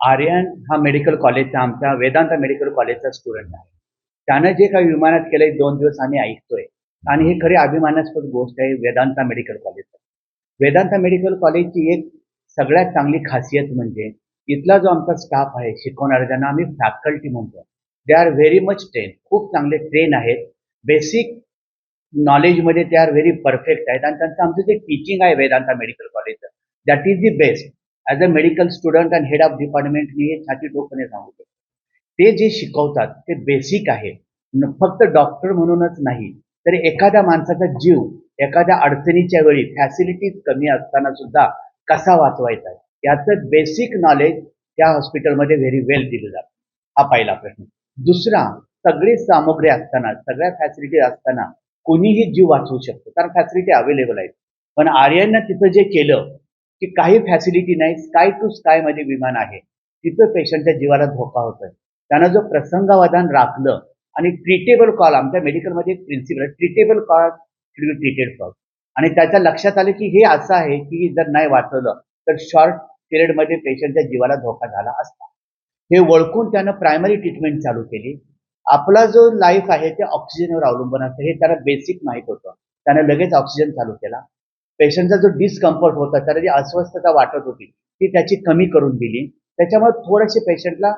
आर्यन हा मेडिकल कॉलेजचा आमचा वेदांत मेडिकल कॉलेजचा स्टुडंट आहे. त्यानं जे काही विमानात केलंय दोन दिवस आम्ही ऐकतोय. आणि हे खरी अभिमानास्पद गोष्ट आहे Vedanta medical college Vedanta medical कॉलेजची एक सगळ्यात चांगली खासियत म्हणजे इथला जो आमचा स्टाफ आहे शिकवणारा ज्यांना आम्ही फॅकल्टी म्हणतो they are very much train खूप चांगले ट्रेन आहेत. बेसिक नॉलेजमध्ये ते आर व्हेरी परफेक्ट आहेत. आणि त्यांचं आमचं जे टीचिंग आहे वेदांता मेडिकल कॉलेजचं that is the best as a medical student and head of department मी हे छाती टोपणे सांगतो. ते जे शिकवतात ते बेसिक आहे. फक्त डॉक्टर म्हणूनच नाही तर एखाद्या माणसाचा जीव एखाद्या अडचणीच्या वेळी फॅसिलिटीज कमी असताना सुद्धा कसा वाचवायचा? याचं बेसिक नॉलेज त्या हॉस्पिटलमध्ये व्हेरी वेल दिलं जातं. हा पहिला प्रश्न. दुसरा सगळी सामग्री असताना सगळ्या फॅसिलिटी असताना कोणीही जीव वाचवू शकतो कारण फॅसिलिटी अवेलेबल आहेत. पण आर्यननं तिथं जे केलं की काही फॅसिलिटी नाही स्काय टू स्कायमध्ये विमान आहे. तिथं पेशंटच्या जीवाला धोका होतोय. त्यानं जो प्रसंगावधान राखलं आणि ट्रीटेबल कॉल आमच्या मेडिकलमध्ये एक प्रिन्सिपल आहे treatable call should be treated first आणि त्याच्या लक्षात आलं की हे असं आहे की जर नाही वाचवलं तर शॉर्ट पिरियडमध्ये पेशंटच्या जीवाला धोका झाला असता. हे ओळखून त्यानं प्रायमरी ट्रीटमेंट चालू केली. आपला जो लाईफ आहे ते ऑक्सिजनवर अवलंबून असतं. हे त्याला बेसिक माहीत होतं. त्यानं लगेच ऑक्सिजन चालू केला. पेशंटचा जो डिस्कम्फर्ट होता त्याला जी अस्वस्थता वाटत होती ती त्याची कमी करून दिली. त्याच्यामुळे थोडेसे पेशंटला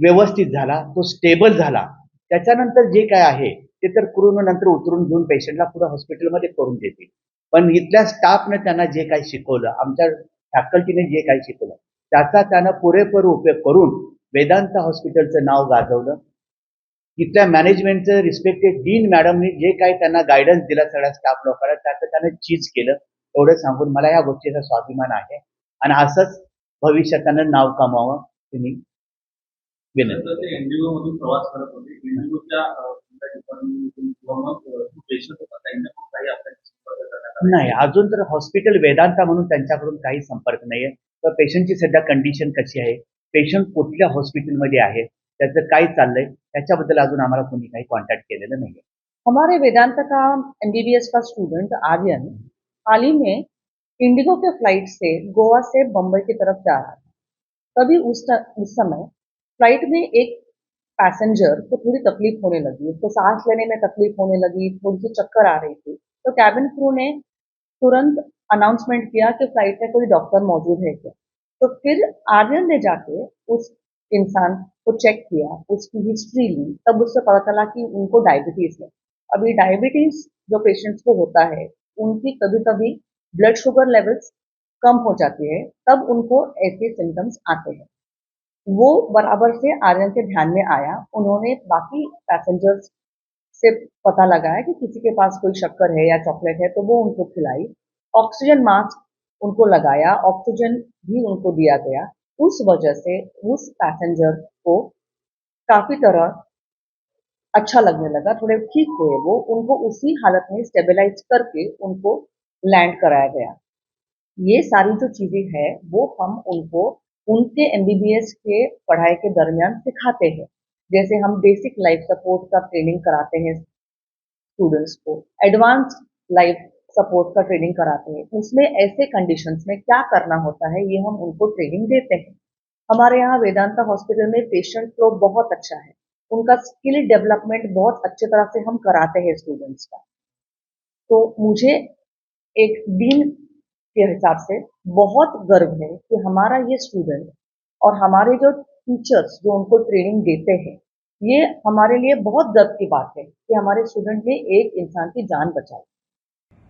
व्यवस्थित झाला तो स्टेबल झाला. त्याच्यानंतर जे काय आहे ते तर करून नंतर उतरून घेऊन पेशंटला पुढे हॉस्पिटलमध्ये करून देतील पण इथल्या स्टाफने त्यांना जे काही शिकवलं आमच्या फॅकल्टीने जे काही शिकवलं त्याचा त्यानं पुरेपूर उपयोग करून वेदांत हॉस्पिटलचं नाव गाजवलं. इथल्या मॅनेजमेंटचं रिस्पेक्टेड डीन मॅडमनी जे काही त्यांना गायडन्स दिला सगळ्या स्टाफ लोकांना त्याचं त्यानं चीज केलं. एवढं सांगून मला या गोष्टीचा स्वाभिमान आहे. आणि असंच भविष्यात त्यानं नाव कमावं तुम्ही विनंती एनजीओ मधून प्रवास करत होते. एनजीओच्या. नाही अजून तर हॉस्पिटल वेदांता म्हणून त्यांच्याकडून काही संपर्क नाहीये. तर पेशंटची सध्या कंडिशन कशी आहे? पेशंट कुठल्या हॉस्पिटलमध्ये आहे? त्याचं काय चाललंय. त्याच्याबद्दल अजून आम्हाला कोणी काही कॉन्टॅक्ट केलेलं नाहीये. हमारे वेदांत का एमबीबीएस का स्टूडेंट आर्यन हाल ही में इंडिगो के फ़्लाइट से गोवा से बम्बई की तरफ़ जा रहा था। तभी उस उस समय फ़्लाइट में एक पैसेंजर को थोड़ी तकलीफ़ होने लगी। उसको सांस लेने में तकलीफ़ होने लगी, थोड़ी सी चक्कर आ रही थी। तो कैबिन क्रू ने तुरंत अनाउंसमेंट किया कि फ़्लाइट में कोई डॉक्टर मौजूद है क्या? तो फिर आर्यन ने जाके उस इंसान को चेक किया, उसकी हिस्ट्री ली, तब उससे पता चला कि उनको डायबिटीज़ है। अभी डायबिटीज़ जो पेशेंट्स को होता है, उनकी कभी कभी ब्लड शुगर लेवल्स कम हो जाती है, तब उनको ऐसे सिम्टम्स आते हैं। वो बराबर से आर्यन के ध्यान में आया, उन्होंने बाकी पैसेंजर्स से पता लगाया कि किसी के पास कोई शक्कर है या चॉकलेट है तो वो उनको खिलाई। ऑक्सीजन मास्क उनको लगाया ऑक्सीजन भी उनको दिया गया। उस वजह से उस पैसेंजर को काफ़ी तरह अच्छा लगने लगा, थोड़े ठीक हुए वो, उनको उसी हालत में स्टेबलाइज करके उनको लैंड कराया गया। ये सारी जो चीज़ें हैं, वो हम उनको उनके एमबीबीएस के पढ़ाई के दरमियान सिखाते हैं। जैसे हम बेसिक लाइफ सपोर्ट का ट्रेनिंग कराते हैं स्टूडेंट्स को एडवांस लाइफ सपोर्ट का ट्रेनिंग कराते हैं, उसमें ऐसे कंडीशंस में क्या करना होता है, ये हम उनको ट्रेनिंग देते हैं। हमारे यहाँ वेदांता हॉस्पिटल में पेशेंट फ्लो बहुत अच्छा है, उनका स्किल डेवलपमेंट बहुत अच्छे तरह से हम कराते हैं स्टूडेंट्स का। तो मुझे एक डीन के हिसाब से बहुत गर्व है कि हमारा ये स्टूडेंट और हमारे जो टीचर्स जो उनको ट्रेनिंग देते हैं, ये हमारे लिए बहुत गर्व की बात है कि हमारे स्टूडेंट ने एक इंसान की जान बचाई।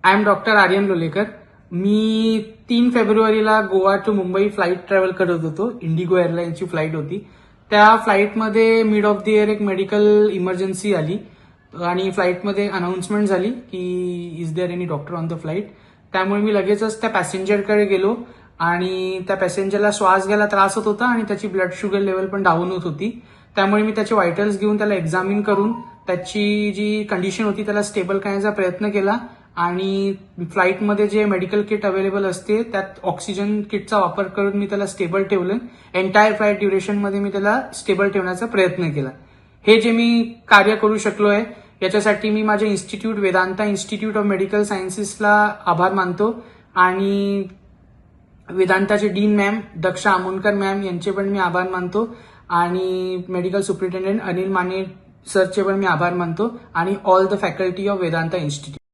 I am doctor Aryan Lolekar मी तीन फेब्रुवारीला Goa to Mumbai flight travel करत होतो. इंडिगो एअरलाईन्सची फ्लाईट होती. त्या फ्लाईटमध्ये मिड ऑफ द इयर एक मेडिकल इमर्जन्सी आली. आणि फ्लाईटमध्ये अनाऊन्समेंट झाली की is there any doctor on the flight त्यामुळे मी लगेचच त्या पॅसेंजरकडे गेलो. आणि त्या पॅसेंजरला श्वास घ्यायला त्रास होत होता आणि त्याची ब्लड शुगर लेवल पण डाऊन होत होती. त्यामुळे मी त्याचे व्हायटल्स घेऊन त्याला एक्झामिन करून त्याची जी कंडिशन होती त्याला स्टेबल करण्याचा प्रयत्न केला. आणि फ्लाईटमध्ये जे मेडिकल किट अवेलेबल असते त्यात ऑक्सिजन किटचा वापर करून मी त्याला स्टेबल ठेवलं. एंटायर फ्लाईट ड्युरेशनमध्ये मी त्याला स्टेबल ठेवण्याचा प्रयत्न केला. हे जे मी कार्य करू शकलो आहे याच्यासाठी मी माझ्या institute Vedanta institute of medical सायन्सेसला आभार मानतो. आणि वेदांताचे dean ma'am Daksha Amonkar ma'am यांचे पण मी आभार मानतो. आणि मेडिकल सुप्रिटेंडेंट अनिल माने सरचे पण मी आभार मानतो. आणि all the faculty of Vedanta institute